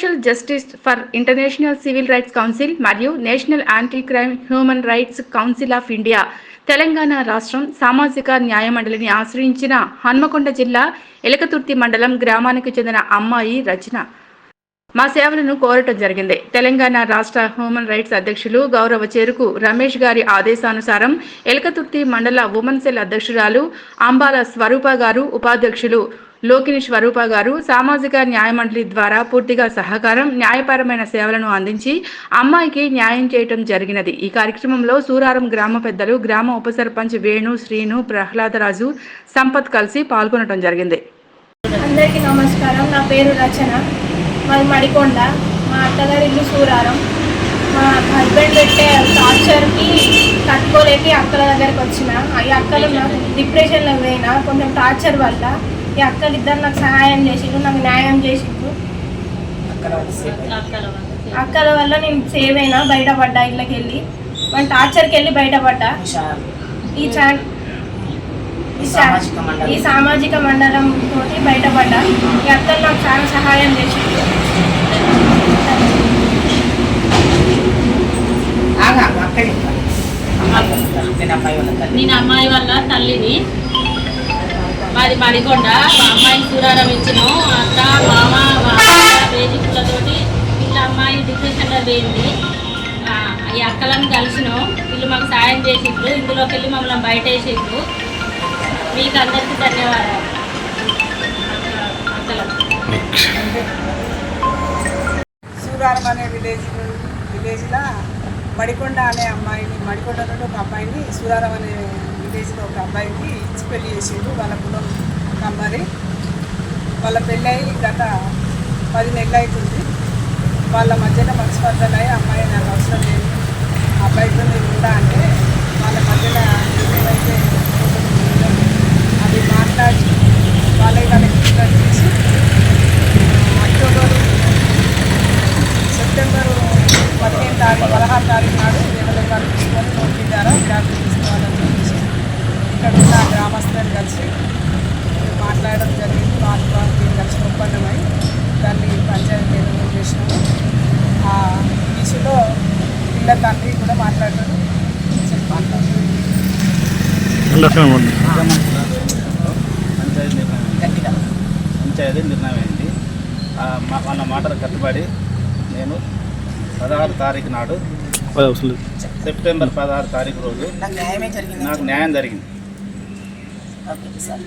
Social justice for international civil rights council మరియు national anti crime human rights council of India Telangana రాష్ట్రం సామాజిక న్యాయ మండలిని ఆశ్రయించిన హన్మకొండ జిల్లా ఎలకతుర్తి మండలం గ్రామానికి చెందిన అమ్మాయి రచన. మా సేవలను కోరటం జరిగింది. తెలంగాణ రాష్ట్ర హ్యూమన్ రైట్స్ అధ్యక్షులు గౌరవ చేరుకు రమేష్ గారి ఆదేశానుసారం ఎలకతుర్తి మండల ఉమెన్ సెల్ అధ్యక్షురాలు అంబాల స్వరూప గారు ఉపాధ్యక్షులు లోకిని స్వరూప గారు సామాజిక న్యాయమండలి ద్వారా పూర్తిగా సహకారం న్యాయపరమైన సేవలను అందించి అమ్మాయికి న్యాయం చేయటం జరిగినది. ఈ కార్యక్రమంలో సూరారం గ్రామ పెద్దలు గ్రామ ఉప సర్పంచ్ వేణు శ్రీను ప్రహ్లాదరాజు సంపత్ కలిసి పాల్గొనడం జరిగింది. అందరికీ నమస్కారం. నా పేరు రచన. మాది మడికొండ మా అత్తగారి ఇల్లు సూరారం. మా హస్బెండ్ పెట్టే టార్చర్కి తట్టుకోలేక ఈ అక్కల దగ్గరికి వచ్చిన ఈ అక్కలు నాకు డిప్రెషన్లో పోయినా కొంచెం టార్చర్ వల్ల ఈ అక్కలు ఇద్దరు నాకు సహాయం చేసిండ్రు నాకు న్యాయం చేసిండ్రు. అక్కల వల్ల నేను సేవ్ అయినా బయటపడ్డా ఇళ్ళకి వెళ్ళి మన టార్చర్కి వెళ్ళి బయటపడ్డా ఈ చా ఈ చా- సామాజిక మండలం. ఈ సామాజిక మండలం తోటి బయటపడ్డా. ఈ అక్కలు నాకు చాలా సహాయం చేసిండ్రు. నేను అమ్మాయి వల్ల తల్లిని. మాది మడికొండ. మా అమ్మాయిని చూడడం ఇచ్చినాం అత్త మామ మా వేదికలతోటి వీళ్ళ అమ్మాయి డిప్రెషన్లో పోయింది. ఆ, ఈ అక్కలను కలిసినాం. వీళ్ళు మాకు సాయం చేసిండ్రు ఇందులోకి వెళ్ళి మమ్మల్ని బయట వేసిండ్రు మీకు అందరికీ ధన్యవాదాలు. సూరారం అనే విలేజ్ విలేజ్లో మడికొండ అనే అమ్మాయిని మడికొండ నుండి ఒక అమ్మాయిని సూరారం అనే విలేజ్లో ఒక అబ్బాయికి ఇచ్చి పెళ్ళి చేసిండు వాళ్ళ కులం కమ్మరి వాళ్ళ పెళ్ళై గత పది నెలలు అవుతుంది వాళ్ళ మధ్యన మనస్పర్ధలు అయ్యి అమ్మాయి నాకు అవసరం లేదు ఆ అబ్బాయితో నేను ఉంటా అంటే వాళ్ళ మధ్యన ఏమైతే ఉందో అది మాట్లాడి వాళ్ళే వాళ్ళకి చేసి అక్టోబర్ సెప్టెంబర్ పదిహేను తారీఖు పదహారు తారీఖు నాడు ఇరవై వాళ్ళు తీసుకొని నోటి ద్వారా విడాకులు తీసుకోవాలని చెప్పేసి ఇక్కడ ఉన్న గ్రామస్తులను కలిసి మాట్లాడడం జరిగింది. వాళ్ళు వాళ్ళు కలిసి ఒప్పందమై దాన్ని పంచాయతీ నిర్ణయం చేసినాము ఆ ఇష్యూలో పిల్ల తండ్రి కూడా చెప్పాలి పంచాయతీ నిర్ణయం గట్టిగా పంచాయతీ నిర్ణయం అయింది. వాళ్ళ మాటలు కట్టుబడి నేను పదహారు తారీఖు నాడు. సెప్టెంబర్ పదహారు తారీఖు రోజు నాకు న్యాయమే జరిగింది. నాకు న్యాయం జరిగింది. Okay sir.